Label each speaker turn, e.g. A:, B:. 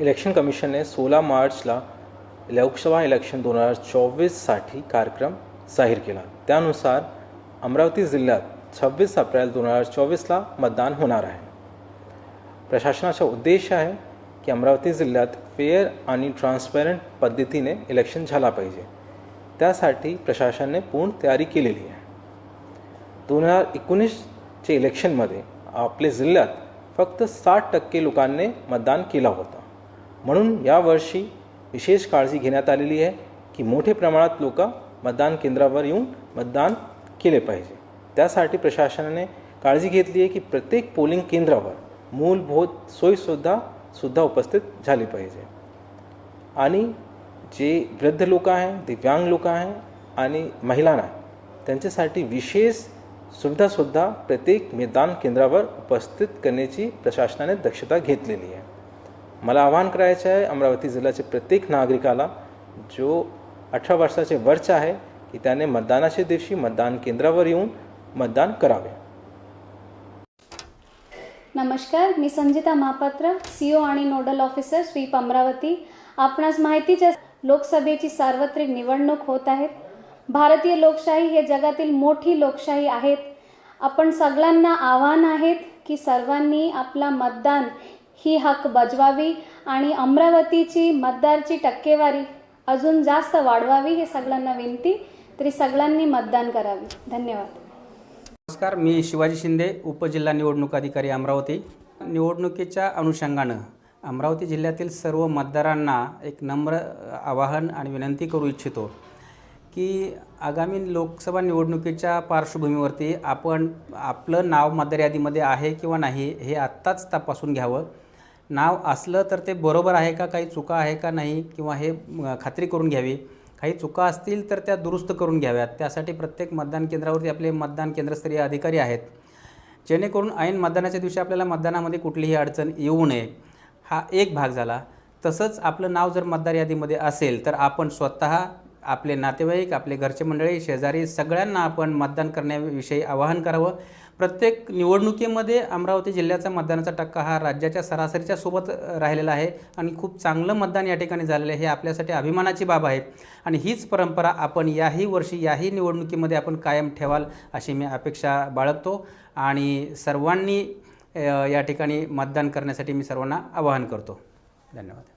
A: Election commission ने 16 मार्चला Lok Sabha election दोन हज़ार चोवीससाठी कार्यक्रम जाहीर केला. त्यानुसार अमरावती जिल्ह्यात सव्वीस अप्रैल दोन हज़ार चोवीसला मतदान होणार आहे. प्रशासनाचा उद्देश आहे की अमरावती जिल्ह्यात फेअर आणि ट्रान्सपेरंट पद्धतीने इलेक्शन झाला पाहिजे. त्यासाठी प्रशासनाने पूर्ण तयारी केलेली आहे. दोन हजार एकोणीसच्या इलेक्शनमध्ये आपल्या जिल्ह्यात फक्त साठ टक्के लोकांनी मतदान केला होता. म्हणून यावर्षी विशेष काळजी घेण्यात आलेली आहे की मोठ्या प्रमाणात लोक मतदान केंद्रावर येऊन मतदान केले पाहिजे. त्यासाठी प्रशासनाने काळजी घेतली आहे की प्रत्येक पोलिंग केंद्रावर मूलभूत सोयीसुद्धा सुद्धा उपस्थित झाली पाहिजे. आणि जे वृद्ध लोक आहे दिव्यांग लोक आहे आणि महिलांना त्यांच्यासाठी विशेष सुविधासुद्धा प्रत्येक मतदान केंद्रावर उपस्थित करण्याची प्रशासनाने दक्षता घेतलेली आहे. मला आवाहन करायचं आहे अमरावती जिल्ह्याच्या प्रत्येक नागरिकाला जो अठरा वर्षाचे वर्ष आहे की त्याने मतदानाच्या दिवशी मतदान केंद्रावर येऊन मतदान करावे.
B: नमस्कार मी संजिता महापात्र सीओ आणि नोडल ऑफिसर स्वीप अमरावती. आपणास माहितीच्या लोकसभेची सार्वत्रिक निवडणूक होत आहेत. भारतीय लोकशाही हे जगातील मोठी लोकशाही आहेत. आपण सगळ्यांना आव्हान आहेत की सर्वांनी आपला मतदान ही हक बजवावी आणि अमरावतीची मतदारची टक्केवारी अजून जास्त वाढवावी हे सगळ्यांना विनंती. तरी सगळ्यांनी मतदान करावे. धन्यवाद.
C: नमस्कार मी शिवाजी शिंदे उपजिल्हा निवडणूक अधिकारी अमरावती. निवडणुकीच्या अनुषंगानं अमरावती जिल्ह्यातील सर्व मतदारांना एक नम्र आवाहन आणि विनंती करू इच्छितो की आगामी लोकसभा निवडणुकीच्या पार्श्वभूमीवरती आपण आपलं नाव मतदार यादीमध्ये आहे किंवा नाही हे आत्ताच तपासून घ्यावं. नाव असलं तर ते बरोबर आहे का काही चुका आहे का नाही किंवा हे खात्री करून घ्यावी. काही चुका असतील तर त्या दुरुस्त करून घ्याव्यात. त्यासाठी प्रत्येक मतदान केंद्रावरती आपले मतदान केंद्रस्तरीय अधिकारी आहेत. जेणेकरून ऐन मतदानाच्या दिवशी आपल्याला मतदानामध्ये कुठलीही अडचण येऊ नये. हा एक भाग झाला. तसंच आपलं नाव जर मतदार यादीमध्ये असेल तर आपण स्वतः आपले नातेवाईक आपले घरचे मंडळी शेजारी सगळ्यांना आपण मतदान करण्याविषयी आवाहन करावं. प्रत्येक निवडणुकीमध्ये अमरावती जिल्ह्याचा मतदानाचा टक्का हा राज्याच्या सरासरीच्या सोबत राहिलेला आहे आणि खूप चांगलं मतदान या ठिकाणी झालेलं आहे. हे आपल्यासाठी अभिमानाची बाब आहे. आणि हीच परंपरा आपण याही वर्षी याही निवडणुकीमध्ये आपण कायम ठेवाल अशी मी अपेक्षा बाळगतो. आणि सर्वांनी या ठिकाणी मतदान करण्यासाठी मी सर्वांना आवाहन करतो. धन्यवाद.